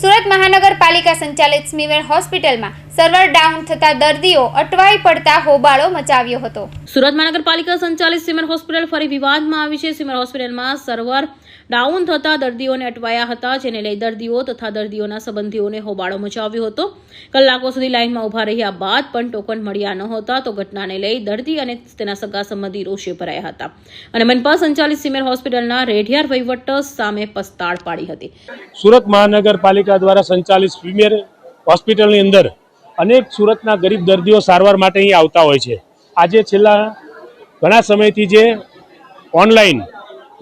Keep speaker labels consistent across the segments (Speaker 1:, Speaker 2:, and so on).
Speaker 1: સુરત મહાનગરપાલિકા સંચાલિત સ્મીમેર હોસ્પિટલમાં સર્વર ડાઉન થતા દર્દીઓ અટવાઈ પડતા હોબાળો મચાવ્યો હતો.
Speaker 2: સુરત મહાનગરપાલિકા સંચાલિત સિમર હોસ્પિટલ ફરી વિવાદમાં આવી છે. સિમર હોસ્પિટલમાં સર્વર ડાઉન થતા દર્દીઓને અટવાયા હતા જેને લઈ દર્દીઓ તથા દર્દીઓના સંબંધીઓને હોબાળો મચાવ્યો હતો. કલાકો સુધી લાઇનમાં ઊભા રહ્યા બાદ પણ ટોકન મળ્યા ન હતા તો ઘટનાને લઈ દર્દી અને તેના સગા સંબંધી રોષે ભરાયા હતા. અને મનપા સંચાલિત સિમર હોસ્પિટલના રેઢિયાર વહીવટ સામે પસ્તાળ પાડી હતી.
Speaker 3: સુરત મહાનગરપાલિકા દ્વારા સંચાલિત પ્રીમિયર હોસ્પિટલની અંદર અનેક સુરતના ગરીબ દર્દીઓ સારવાર માટે અહીં આવતા હોય છે. આજે છેલ્લા ઘણા સમયથી જે ઓનલાઈન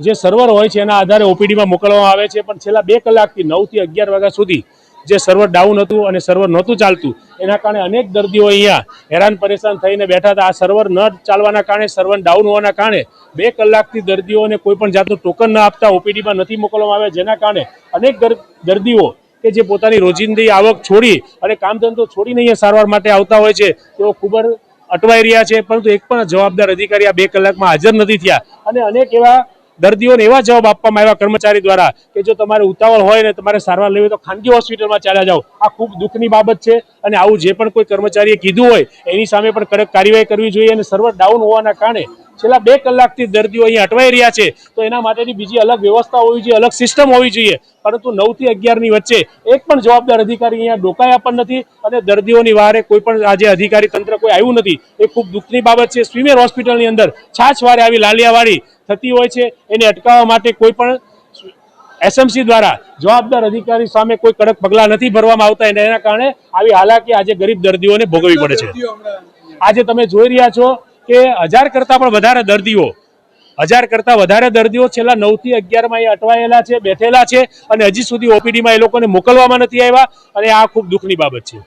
Speaker 3: જે સર્વર હોય છે, એના આધારે ઓપીડીમાં મોકલવામાં આવે છે, પણ છેલ્લા બે કલાકથી નવથી અગિયાર વાગ્યા સુધી જે સર્વર ડાઉન હતું અને સર્વર નહોતું ચાલતું, એના કારણે અનેક દર્દીઓ અહીંયા હેરાન પરેશાન થઈને બેઠા હતા. આ સર્વર ન ચાલવાના કારણે, સર્વર ડાઉન હોવાના કારણે બે કલાકથી દર્દીઓને કોઈ પણ જાતનું ટોકન ન આપતા ઓપીડીમાં નથી મોકલવામાં આવ્યા, જેના કારણે અનેક દર્દીઓ કે જે પોતાની રોજિંદી આવક છોડી અને કામ ધંધો છોડીને અહીંયા સારવાર માટે આવતા હોય છે, તેઓ ખૂબ જ અટવાઈ રહ્યા છે. પરંતુ એક પણ જવાબદાર અધિકારી આ બે કલાકમાં હાજર નથી થયા. અને અનેક એવા દર્દીઓને એવા જવાબ આપવામાં આવ્યા કર્મચારી દ્વારા કે જો તમારે ઉતાવળ હોય ને તમારે સારવાર લેવી તો ખાનગી હોસ્પિટલમાં ચાલ્યા જાઓ. આ ખૂબ દુઃખની બાબત છે અને આવું જે પણ કોઈ કર્મચારીએ કીધું હોય, એની સામે પણ કડક કાર્યવાહી કરવી જોઈએ અને સર્વર ડાઉન હોવાના કારણે છેલ્લા બે કલાકથી દર્દીઓ અહીં અટવાઈ રહ્યા છે. તો એના માટેની બીજી અલગ વ્યવસ્થા હોવી જોઈએ અલગ સિસ્ટમ હોવી જોઈએ. પરંતુ નવથી અગિયારની વચ્ચે એક પણ જવાબદાર અધિકારી અહીંયા ડોકાયા પણ નથી અને દર્દીઓની વારે કોઈ પણ આજે અધિકારી તંત્ર કોઈ આવ્યું નથી. એ ખૂબ દુઃખની બાબત છે. સ્વીમેર હોસ્પિટલની અંદર છાછ વારે આવી લાલિયાવાળી થતી હોય છે. એને અટકાવવા માટે કોઈ પણ એસએમસી દ્વારા જવાબદાર અધિકારી સામે કોઈ કડક પગલાં નથી ભરવામાં આવતા. અને એના કારણે આવી હાલાકી આજે ગરીબ દર્દીઓને ભોગવવી પડે છે. આજે તમે જોઈ રહ્યા છો કે હજાર કરતા પણ વધારે દર્દીઓ, હજાર કરતા વધારે દર્દીઓ છેલ્લા નવથી અગિયારમાં અહીં અટવાયેલા છે, બેઠેલા છે અને હજી સુધી ઓપીડીમાં એ લોકોને મોકલવામાં નથી આવ્યા અને આ ખૂબ દુઃખની બાબત છે.